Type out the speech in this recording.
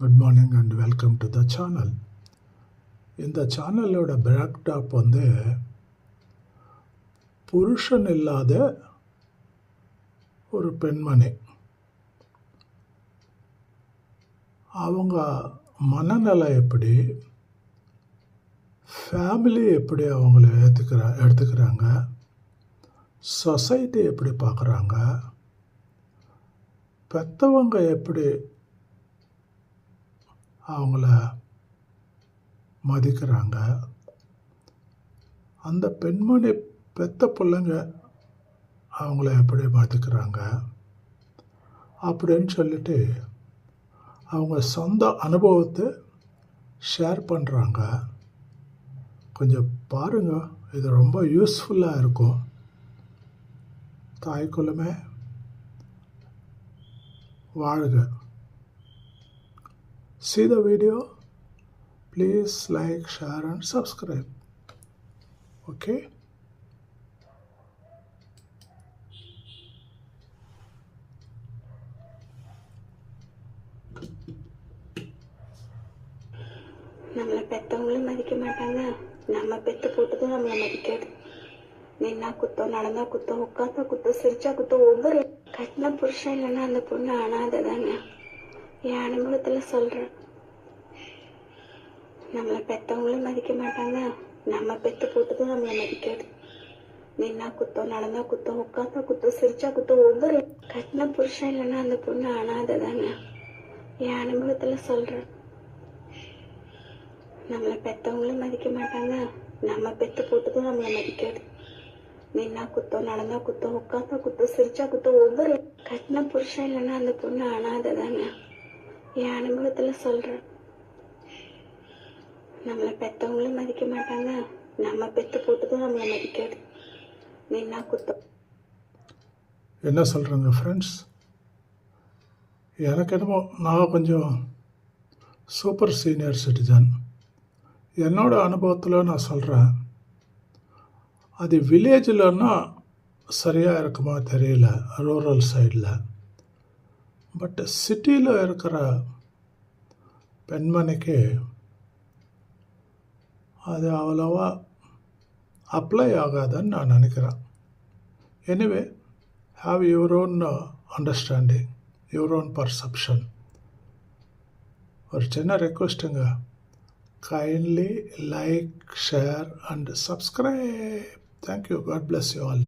Good morning and welcome to the channel இந்த சேனலோட பேக்டாப் வந்து புருஷன் இல்லாத ஒரு பெண்மணி. அவங்க மனநிலை எப்படி? ஃபேமிலி எப்படி அவங்கள ஏற்றுக்கிற எடுத்துக்கிறாங்க? சொசைட்டி எப்படி பார்க்குறாங்க பெற்றவங்க எப்படி அவங்கள மதிக்கிறாங்க. அந்த பெண்மணி பெத்த பிள்ளைங்க அவங்கள எப்படி மதிக்கிறாங்க? அப்படின்னு சொல்லிட்டு அவங்க சொந்த அனுபவத்தை ஷேர் பண்ணுறாங்க கொஞ்சம் பாருங்கள் இது ரொம்ப யூஸ்ஃபுல்லாக இருக்கும். தாய்க்குள்ளமே வாழ்க. See the video? Please like, share, and subscribe. Okay? நம்மளை பெற்றவங்களும் மதிக்க மாட்டாங்க நம்ம பெற்று போட்டதும் நம்மளை மதிக்காது நின்னா குத்தம் நடந்தா குத்தம் உட்காந்தா குத்தம் சிரிச்சா குத்தம் ஒவ்வொரு கட்டின புருஷன் இல்லைன்னா அந்த பொண்ணு அனாதை தாங்க என் அனுபவத்துல சொல்கிறேன் நம்மளை பெற்றவங்களும் மதிக்க மாட்டாங்க. நம்ம பெற்று போட்டதும் நம்மளை மதிக்காது. நின்னா குத்தம் நடந்தா குத்தம் உட்காந்தா குத்தம் சிரிச்சா குத்தம் ஒவ்வொரு கட்டின புருஷன் இல்லைன்னா அந்த பொண்ணு அனாதை தாங்க. என் அனுபவத்துல சொல்கிறேன் நம்மளை பெற்றவங்களும் மதிக்க மாட்டாங்க. நம்ம பெற்று போட்டதும் நம்மளை மதிக்காது. நின்னா குத்தம் நடந்தா குத்தம் உட்காந்தா குத்தம் சிரிச்சா குத்தம் ஒவ்வொரு கட்டின புருஷன் இல்லைன்னா அந்த பொண்ணு அனாதை தாங்க. என் அனுபவத்தில் சொல்கிறேன் நம்மளை பெற்றவங்களும் மதிக்க மாட்டாங்க. நம்ம பெற்று போட்டதும் நம்மளை மதிக்காது. நின்னா குத்தம். என்ன சொல்கிறேங்க ஃப்ரெண்ட்ஸ் எனக்கு என்னமோ நான் கொஞ்சம் சூப்பர் சீனியர் சிட்டிசன் என்னோட அனுபவத்தில் நான் சொல்கிறேன் அது வில்லேஜில்னா சரியாக இருக்குமா தெரியல. ரூரல் சைடில் பட் சிட்டியில் இருக்கிற பெண்மணிக்கு அது அவ்வளோவா அப்ளை ஆகாதுன்னு நான் நினைக்கிறேன். Anyway have your own understanding your own perception ஒரு சின்ன ரெக்வஸ்ட்டுங்க kindly like share and subscribe thank you god bless you all